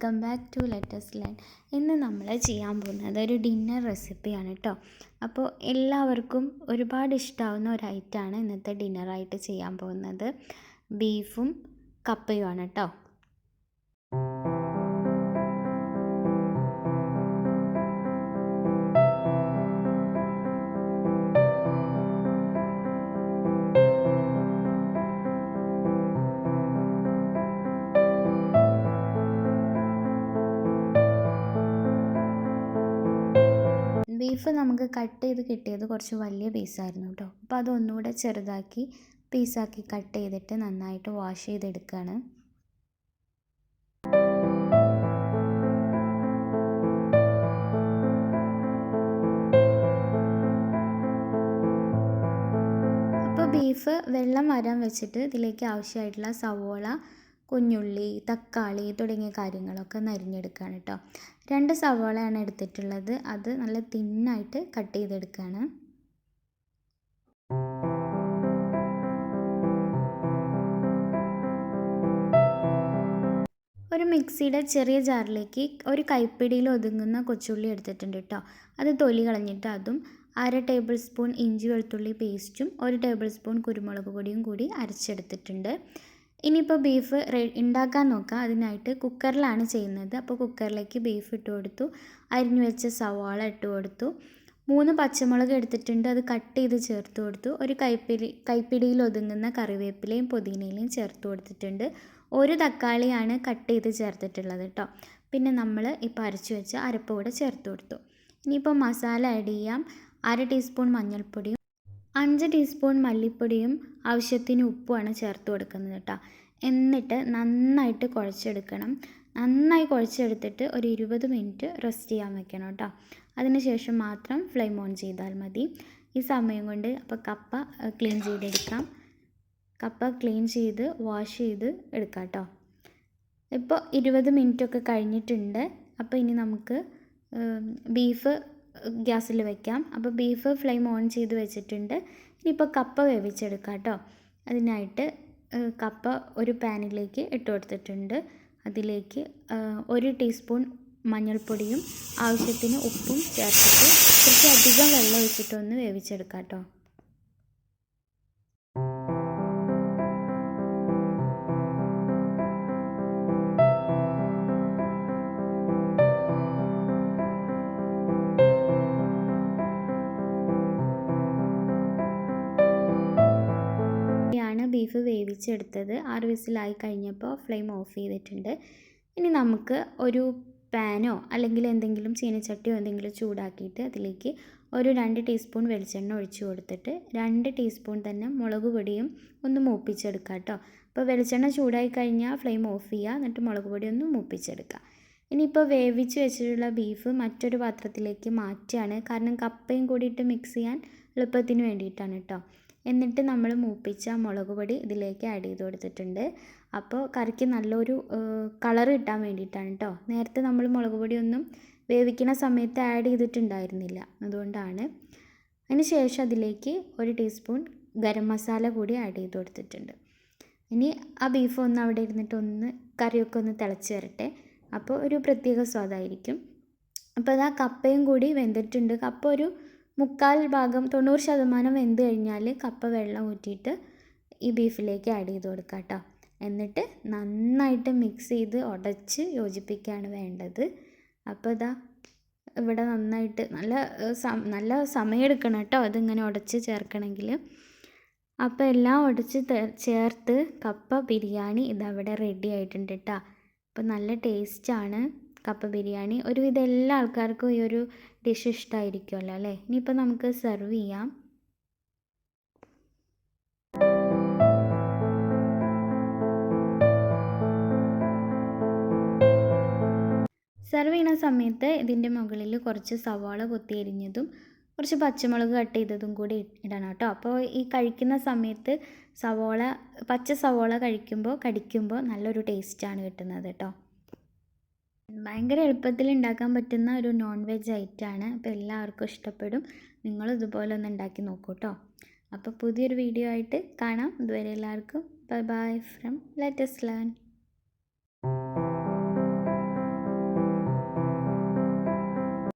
Welcome back to let's learn ഇന്ന് നമ്മൾ ചെയ്യാൻ പോകുന്നത് ഒരു ഡിന്നർ റെസിപ്പിയാണ് കേട്ടോ അപ്പോൾ എല്ലാവർക്കും ഒരുപാട് ഇഷ്ടമാവുന്ന ഒരു ഐറ്റമാണ് ഇന്നത്തെ ഡിന്നറായിട്ട് ചെയ്യാൻ പോകുന്നത്. ബീഫും കപ്പയുമാണ് കേട്ടോ ബീഫ് നമുക്ക് കട്ട് ചെയ്ത് കിട്ടിയത് കുറച്ച് വലിയ പീസായിരുന്നു കേട്ടോ. അപ്പോൾ അതൊന്നുകൂടെ ചെറുതാക്കി പീസാക്കി കട്ട് ചെയ്തിട്ട് നന്നായിട്ട് വാഷ് ചെയ്തെടുക്കുകയാണ് അപ്പോൾ ബീഫ് വെള്ളം വരാൻ വെച്ചിട്ട് ഇതിലേക്ക് ആവശ്യമായിട്ടുള്ള സവോള കുഞ്ഞുള്ളി തക്കാളി തുടങ്ങിയ കാര്യങ്ങളൊക്കെ നരിഞ്ഞെടുക്കുകയാണ് കേട്ടോ രണ്ട് സവാളയാണ് എടുത്തിട്ടുള്ളത്. അത് നല്ല തിന്നായിട്ട് കട്ട് ചെയ്തെടുക്കുകയാണ് ഒരു മിക്സിയുടെ ചെറിയ ജാറിലേക്ക് ഒരു കൈപ്പിടിയിൽ ഒതുങ്ങുന്ന കൊച്ചുള്ളി എടുത്തിട്ടുണ്ട് കേട്ടോ അത് തൊലി കളഞ്ഞിട്ട് അതും അര ടേബിൾ സ്പൂൺ ഇഞ്ചി വെളുത്തുള്ളി പേസ്റ്റും ഒരു ടേബിൾ സ്പൂൺ കുരുമുളക് പൊടിയും കൂടി അരച്ചെടുത്തിട്ടുണ്ട്. ഇനിയിപ്പോൾ ബീഫ് ഉണ്ടാക്കാൻ നോക്കാം. അതിനായിട്ട് കുക്കറിലാണ് ചെയ്യുന്നത്. അപ്പോൾ കുക്കറിലേക്ക് ബീഫ് ഇട്ട് കൊടുത്തു. അരിഞ്ഞു വെച്ച സവാള ഇട്ട് കൊടുത്തു. മൂന്ന് പച്ചമുളക് എടുത്തിട്ടുണ്ട്. അത് കട്ട് ചെയ്ത് ചേർത്ത് കൊടുത്തു. ഒരു കൈപ്പിടി കൈപ്പിടിയിൽ ഒതുങ്ങുന്ന കറിവേപ്പിലയും പുതിനയിലയും ചേർത്ത് കൊടുത്തിട്ടുണ്ട്. ഒരു തക്കാളിയാണ് കട്ട് ചെയ്ത് ചേർത്തിട്ടുള്ളത് കേട്ടോ പിന്നെ നമ്മൾ ഇപ്പോൾ അരച്ചു വെച്ച അരപ്പ് കൂടെ ചേർത്ത് കൊടുത്തു. ഇനിയിപ്പോൾ മസാല ആഡ് ചെയ്യാം. അര ടീസ്പൂൺ മഞ്ഞൾപ്പൊടിയും അഞ്ച് ടീസ്പൂൺ മല്ലിപ്പൊടിയും ആവശ്യത്തിന് ഉപ്പുമാണ് ചേർത്ത് കൊടുക്കുന്നത് കേട്ടോ. എന്നിട്ട് നന്നായിട്ട് കുഴച്ചെടുക്കണം. നന്നായി കുഴച്ചെടുത്തിട്ട് ഒരു ഇരുപത് മിനിറ്റ് റെസ്റ്റ് ചെയ്യാൻ വെക്കണം കേട്ടോ. അതിനുശേഷം മാത്രം ഫ്ലെയിം ഓൺ ചെയ്താൽ മതി. ഈ സമയം കൊണ്ട് അപ്പോൾ കപ്പ ക്ലീൻ ചെയ്തെടുക്കാം. കപ്പ ക്ലീൻ ചെയ്ത് വാഷ് ചെയ്ത് എടുക്കാം കേട്ടോ. ഇപ്പോൾ ഇരുപത് മിനിറ്റൊക്കെ കഴിഞ്ഞിട്ടുണ്ട്. അപ്പോൾ ഇനി നമുക്ക് ബീഫ് ഗ്യാസിൽ വെക്കാം. അപ്പോൾ ബീഫ് ഫ്ലെയിം ഓൺ ചെയ്ത് വെച്ചിട്ടുണ്ട്. ഇനിയിപ്പോൾ കപ്പ വേവിച്ചെടുക്കാം കേട്ടോ. അതിനായിട്ട് കപ്പ ഒരു പാനിലേക്ക് ഇട്ട് കൊടുത്തിട്ടുണ്ട്. അതിലേക്ക് ഒരു ടീസ്പൂൺ മഞ്ഞൾപ്പൊടിയും ആവശ്യത്തിന് ഉപ്പും ചേർത്തിട്ട് കുറച്ച് അധികം വെള്ളം ഒഴിച്ചിട്ടൊന്ന് വേവിച്ചെടുക്കാം കേട്ടോ. ബീഫ് വേവിച്ചെടുത്തത് ആറ് വിസിലായി കഴിഞ്ഞപ്പോൾ ഫ്ലെയിം ഓഫ് ചെയ്തിട്ടുണ്ട്. ഇനി നമുക്ക് ഒരു പാനോ അല്ലെങ്കിൽ എന്തെങ്കിലും ചീനച്ചട്ടിയോ എന്തെങ്കിലും ചൂടാക്കിയിട്ട് അതിലേക്ക് ഒരു രണ്ട് ടീസ്പൂൺ വെളിച്ചെണ്ണ ഒഴിച്ചു കൊടുത്തിട്ട് രണ്ട് ടീസ്പൂൺ തന്നെ മുളക് പൊടിയും ഒന്ന് മൂപ്പിച്ചെടുക്കുക കേട്ടോ. അപ്പോൾ വെളിച്ചെണ്ണ ചൂടായി കഴിഞ്ഞാൽ ഫ്ലെയിം ഓഫ് ചെയ്യുക എന്നിട്ട് മുളക് പൊടി ഒന്ന് മൂപ്പിച്ചെടുക്കുക. ഇനിയിപ്പോൾ വേവിച്ച് വെച്ചിട്ടുള്ള ബീഫ് മറ്റൊരു പാത്രത്തിലേക്ക് മാറ്റുകയാണ്. കാരണം കപ്പയും കൂടിയിട്ട് മിക്സ് ചെയ്യാൻ എളുപ്പത്തിന് വേണ്ടിയിട്ടാണ് കേട്ടോ. എന്നിട്ട് നമ്മൾ മൂപ്പിച്ച മുളക് പൊടി ഇതിലേക്ക് ആഡ് ചെയ്ത് കൊടുത്തിട്ടുണ്ട്. അപ്പോൾ കറിക്ക് നല്ലൊരു കളർ കിട്ടാൻ വേണ്ടിയിട്ടാണ് കേട്ടോ നേരത്തെ നമ്മൾ മുളക് പൊടിയൊന്നും വേവിക്കുന്ന സമയത്ത് ആഡ് ചെയ്തിട്ടുണ്ടായിരുന്നില്ല. അതുകൊണ്ടാണ്. അതിന് ശേഷം അതിലേക്ക് ഒരു ടീസ്പൂൺ ഗരം മസാല കൂടി ആഡ് ചെയ്ത് കൊടുത്തിട്ടുണ്ട്. ഇനി ആ ബീഫ് ഒന്ന് അവിടെ ഇരുന്നിട്ട് ഒന്ന് കറിയൊക്കെ ഒന്ന് തിളച്ച് വരട്ടെ. അപ്പോൾ ഒരു പ്രത്യേക സ്വാദായിരിക്കും. അപ്പോൾ അത് ആ കപ്പയും കൂടി വെന്തിട്ടുണ്ട്. കപ്പ ഒരു മുക്കാൽ ഭാഗം തൊണ്ണൂറ് ശതമാനം വെന്ത് കഴിഞ്ഞാൽ കപ്പ വെള്ളം ഊറ്റിയിട്ട് ഈ ബീഫിലേക്ക് ആഡ് ചെയ്ത് കൊടുക്കുക കേട്ടോ എന്നിട്ട് നന്നായിട്ട് മിക്സ് ചെയ്ത് ഉടച്ച് യോജിപ്പിക്കുകയാണ് വേണ്ടത്. അപ്പോൾ ഇതാ ഇവിടെ നന്നായിട്ട് നല്ല നല്ല സമയം എടുക്കണം കേട്ടോ അതിങ്ങനെ ഉടച്ച് ചേർക്കണമെങ്കിൽ അപ്പോൾ എല്ലാം ഉടച്ച് ചേർത്ത് കപ്പ ബിരിയാണി ഇതവിടെ റെഡി ആയിട്ടുണ്ട് കേട്ടോ അപ്പോൾ നല്ല ടേസ്റ്റാണ് കപ്പ ബിരിയാണി. ഒരുവിധം എല്ലാ ആൾക്കാർക്കും ഈ ഒരു ഡിഷ് ഇഷ്ടമായിരിക്കുമല്ലോ അല്ലേ? ഇനിയിപ്പോൾ നമുക്ക് സെർവ് ചെയ്യാം. സെർവ് ചെയ്യുന്ന സമയത്ത് ഇതിന്റെ മുകളിൽ കുറച്ച് സവാള കൊത്തി എരിഞ്ഞതും കുറച്ച് പച്ചമുളക് കട്ട് ചെയ്തതും കൂടി ഇടണം കേട്ടോ. അപ്പോൾ ഈ കഴിക്കുന്ന സമയത്ത് സവോള പച്ച സവോള കഴിക്കുമ്പോൾ കടിക്കുമ്പോൾ നല്ലൊരു ടേസ്റ്റാണ് കിട്ടുന്നത് കേട്ടോ. ഭയങ്കര എളുപ്പത്തിൽ ഉണ്ടാക്കാൻ പറ്റുന്ന ഒരു നോൺ വെജ് ഐറ്റമാണ് അപ്പോൾ എല്ലാവർക്കും ഇഷ്ടപ്പെടും. നിങ്ങൾ ഇതുപോലെ ഒന്ന് ഉണ്ടാക്കി നോക്കൂ കേട്ടോ അപ്പോൾ പുതിയൊരു വീഡിയോ ആയിട്ട് കാണാം. ഇതുവരെ എല്ലാവർക്കും bye bye from let's learn